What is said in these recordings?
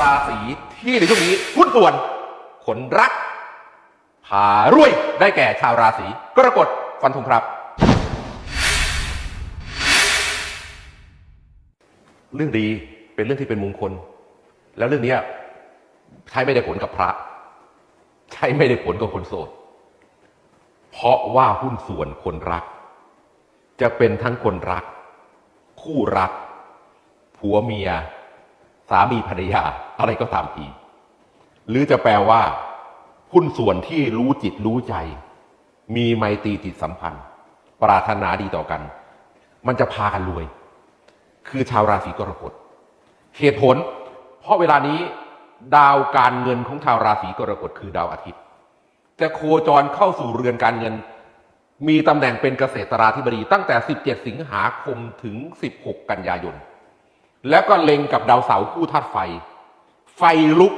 ราศีที่ในช่วงนี้หุ้นส่วนคนรักพารวยได้แก่ชาวราศีกรกฎฟันธงครับ เรื่องดีเป็นเรื่องที่เป็นมงคล แล้วเรื่องนี้ใช้ไม่ได้ผลกับพระ ใช้ไม่ได้ผลกับคนโสด เพราะว่าหุ้นส่วนคนรัก จะเป็นทั้งคนรัก คู่รัก ผัวเมีย สามีภรรยาอะไรก็ตามที หรือจะแปลว่าหุ้นส่วนที่รู้จิตรู้ใจ มีไมตรีจิตสัมพันธ์ ปรารถนาดีต่อกัน มันจะพากันรวย คือชาวราศีกรกฎเหตุผล เพราะเวลานี้ดาวการเงินของชาวราศีกรกฎคือดาวอาทิตย์ จะโคจรเข้าสู่เรือนการเงิน มีตำแหน่งเป็นเกษตราธิบดีตั้งแต่ 17 สิงหาคมถึง 16 กันยายน แล้วก็เล็งกับดาวเสาร์คู่ธาตุไฟ ไฟลุก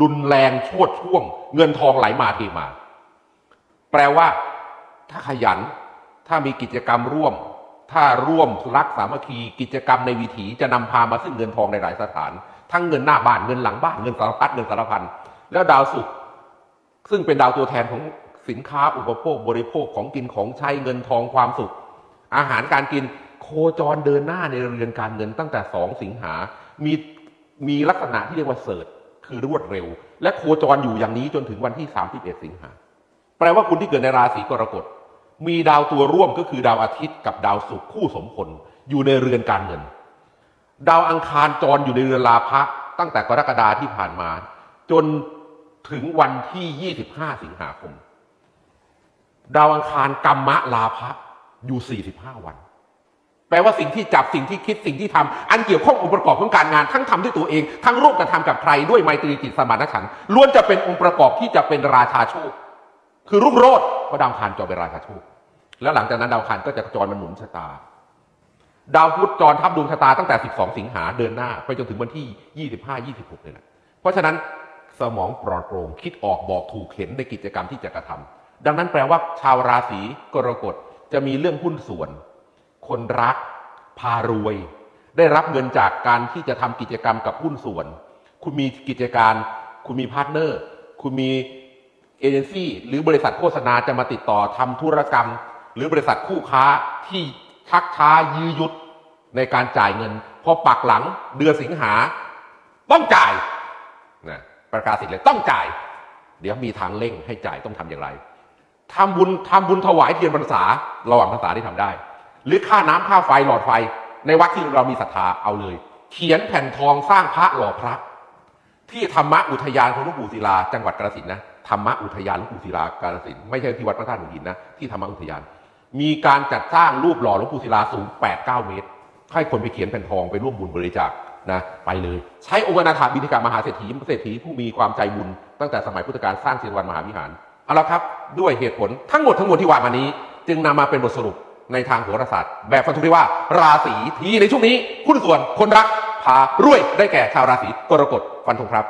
รุนแรงโชดช่วง เงินทองไหลมาเทมา แปลว่า ถ้าขยัน ถ้ามีกิจกรรมร่วม ถ้าร่วมรักสามัคคีกิจกรรมในวิถีจะนำพามาซึ่งเงินทองในหลายสถาน ทั้งเงินหน้าบ้านเงินหลังบ้านเงินสารพัดเงินสารพันแล้วดาวศุกร์ซึ่งเป็นดาวตัวแทนของสินค้าอุปโภคบริโภคของกินของใช้เงินทองความสุข อาหารการกิน โคจรเดินหน้าในเรือนการเงินตั้งแต่สองสิงหา มีมีลักษณะที่เรียกว่าเสิร์ชคือรวดเร็ว และโคจรอยู่อย่างนี้จนถึงวันที่ 31 สิงหา แปลว่าคุณที่เกิดในราศีกรกฎมีดาวตัวร่วมก็คือดาวอาทิตย์กับดาวศุกร์คู่สมพลอยู่ในเรือนการเงิน ดาวอังคารจรอยู่ในเรือนลาภะตั้งแต่กรกฎาที่ผ่านมา จนถึงวันที่ 25 สิงหาคม ดาวอังคารกรรมะลาภะอยู่ 45 วัน แปลว่าสิ่งที่จับสิ่งที่คิดสิ่งที่ทำอันเกี่ยวข้ององค์ประกอบของการงานทั้งทำด้วยตัวเอง ทั้งร่วมกันทำกับใครด้วยไมตรีจิตสมานฉันล้วนจะเป็นองค์ประกอบที่จะเป็นราชาโชค คือรุ่งโรจน์เพราะดาวอังคารจรเป็นราชาโชค แล้วหลังจากนั้นดาวอังคารก็จะจรมันหนุนชะตา ดาวพุธจรทับดวงชะตาตั้งแต่ 12 สิงหาเดือนหน้า ไปจนถึงวันที่ 25 26เลยนะเพราะฉะนั้นสมองปลอดโปร่งคิดออกบอกถูกเห็นในกิจกรรมที่จะกระทำดังนั้นแปลว่าชาวราศีกรกฎจะมีเรื่องหุ้นส่วน คนรักพารวย ได้รับเงินจากการที่จะทำกิจกรรมกับหุ้นส่วน คุณมีกิจการ คุณมีพาร์ทเนอร์ คุณมีเอเจนซี่หรือบริษัทโฆษณาจะมาติดต่อทำธุรกรรม หรือบริษัทคู่ค้าที่ชักช้ายื้อยุดในการจ่ายเงิน พอปักหลังเดือนสิงหา ต้องจ่ายนะประกาศสิทธิ์เลยต้องจ่าย เดี๋ยวมีทางเร่งให้จ่ายต้องทำอย่างไรทำบุญทำบุญถวายเทียนพรรษาระหว่างพรรษาที่ทำได้ หรือค่าน้ำค่าไฟหลอดไฟ ในวัดที่เรามีศรัทธาเอาเลย เขียนแผ่นทองสร้างพระหล่อพระ ที่ธรรมอุทยานของหลวงปู่ศิลาจังหวัดกาฬสินนะธรรมอุทยานหลวงปู่ศิลากาฬสินไม่ใช่ที่วัดพระธาตุหัวหินนะที่ธรรมอุทยาน มีการจัดสร้างรูปหล่อหลวงปู่ศิลาสูง8-9 เมตรให้คนไปเขียนแผ่นทองไปร่วมบุญบริจาคนะไปเลย ใช้องค์นาถาบิณฑิกามหาเศรษฐีเศรษฐีผู้มีความใจบุญ ตั้งแต่สมัยพุทธกาลสร้างเชตวันมหาวิหารเอาละครับ ด้วยเหตุผลทั้งหมดทั้งมวลที่ว่ามานี้ จึงนำมาเป็นบทสรุป ในทางโหราศาสตร์ แบบฟันธงที่ว่าราศีที่ในช่วงนี้หุ้นส่วนคนรักพารวยได้แก่ชาวราศีกรกฎฟันธงครับ